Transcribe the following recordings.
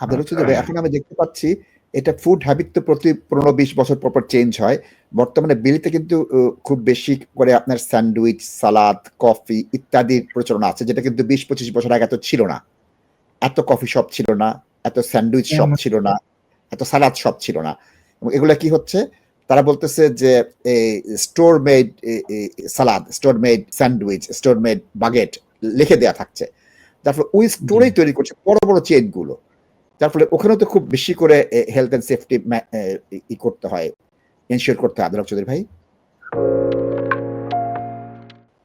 আব্দুল হচ্ছে যে এখন আমি দেখতে পাচ্ছি এটা ফুড হ্যাবিট তো প্রতি পনেরো বিশ বছর পর পর চেঞ্জ হয়। বর্তমানে বিলিতে কিন্তু খুব বেশি করে আপনার স্যান্ডউইচ সালাদ কফি ইত্যাদির প্রচলন আছে যেটা কিন্তু বিশ পঁচিশ বছর আগে এত ছিল না। এত কফি শপ ছিল না এত স্যান্ডউইচ শপ। ছিল না এত সালাদ শপ ছিল না। এবং এগুলা কি হচ্ছে? তারা বলতেছে যে এই store made salad store made sandwich store made baguette লিখে দেয়া থাকছে। ফলে ওই স্টোরেই তৈরি করছে বড় বড় চেইনগুলো। যার ফলে ওখানেও তো খুব বেশি করে হেলথ এন্ড সেফটি ই করতে হয় এনশিওর করতে হয় চৌধুরী ভাই।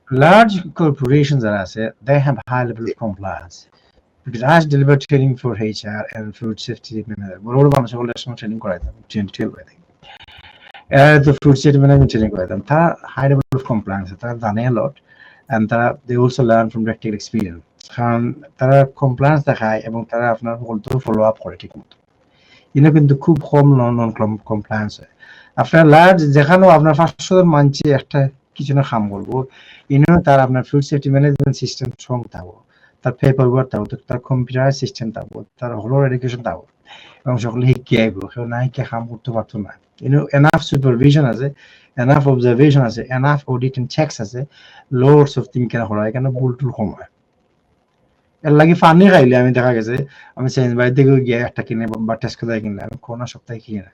Large corporations as they have high level of compliance. Because as deliver training for HR and food safety manager বড় বড় মানুষ হলে সময় ট্রেনিং করাই দেন ট্রেন বাই দিন। তো ফুড সেফটি ম্যানেজমেন্ট ট্রেনিং করাই দেন, তারা হাই লেভেল অফ কমপ্লায়েন্স তারা জানে লট এন্ড তারা দে অলসো লার্ন ফ্রম কারণ তারা কমপ্লায়েন্স দেখায় এবং তারা আপনার বলতে ফলো আপ করে ঠিক মতো ইনো কিন্তু খুব কম নন কমপ্লায়েন্স হয়। আপনার লার্জ যেখানেও আপনার পাঁচশো মানছি একটা কিছু না খাম করব ইনো তার আপনার food safety management system strong থাকব তার পেপার ওয়ার্ক থাকব তার কম্পিউটার সিস্টেম থাকব তার হলোর এডুকেশন থাকব এবং সকলে শিক্ষা আইব কেউ না শিক্ষা কাম করতে পারতো না ইনো এনাফ সুপারভিশন আছে এনাফ অবজারভেশন আছে এনাফ অডিট এন্ড চেকস আছে লোডস অফ থিং কেন করা এখানে ভুল টুল কম হয়। এর লাগে পানি খাইলে আমি দেখা গেছে আমি চেঞ্জ বাড়ি থেকে গিয়ে একটা কিনে বা টেস্ট করে কিনলে আমি করোনা সপ্তাহে কিনে না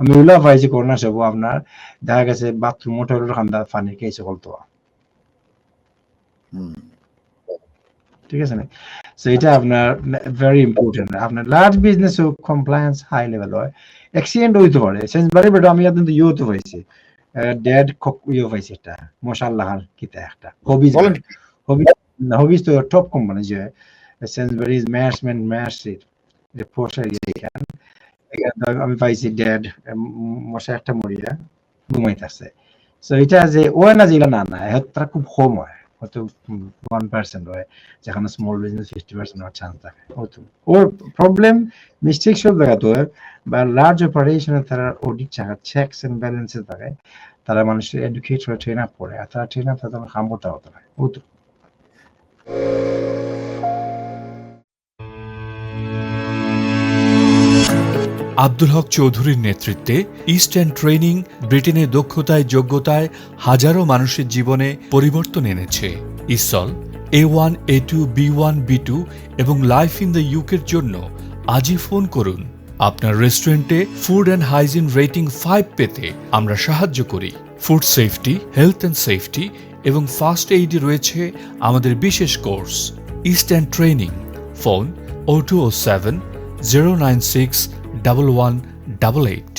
আমি ওলা পাইছি করোনা সব আপনার দেখা গেছে বাথরুম টয়লেট খান্দা পানি খেয়েছে বলতো ঠিক আছে না? সো এটা আপনার ভেরি ইম্পর্টেন্ট আপনার large business compliance high level হয় অ্যাক্সিডেন্ট হইতে পারে। সেন্স বারে বেটা আমি কিন্তু ইয়ে তো পাইছি। ডেড ইয়ে পাইছি এটা মশাল্লাহ কিতা একটা হবিজ বলেন হবিজ হবিজ তো টপ কোম্পানি যে সেন্স বারিজ ম্যাশমেন্ট ম্যাশিট যে পোস্টার এখান আমি পাইছি ডেড মশা একটা মরিয়া, ঘুমাইতেছে। সো এটা যে ও না যেগুলো না না তারা খুব কম হয়, হয়তো ওয়ান পার্সেন্ট হয়, যেখানে স্মল বিজনেস ফিফটি পার্সেন্ট হওয়ার চান্স থাকে, হয়তো। ওর প্রবলেম মিস্টেক সব জায়গাতে হয় বা লার্জ অপারেশনে তারা অডিট চাকা চেকস এন্ড ব্যালেন্সে থাকে, তারা মানুষের এডুকেট হয়ে ট্রেন আপ করে, আর তারা ট্রেন আপ তাদের করতে হতো না হতো আব্দুল হক চৌধুরীর নেতৃত্বে ইস্টার্ন ট্রেনিং ব্রিটেনের দক্ষতায়, যোগ্যতায় হাজারো মানুষের জীবনে পরিবর্তন এনেছে। Isle A one A two B one B two এবং লাইফ ইন দ্য ইউকের জন্য আজই ফোন করুন। আপনার রেস্টুরেন্টে food and hygiene rating five পেতে আমরা সাহায্য করি। Food safety health and safety এবং ফার্স্ট এইডে রয়েছে আমাদের বিশেষ course eastern training phone O two O seven zero nine six double one double eight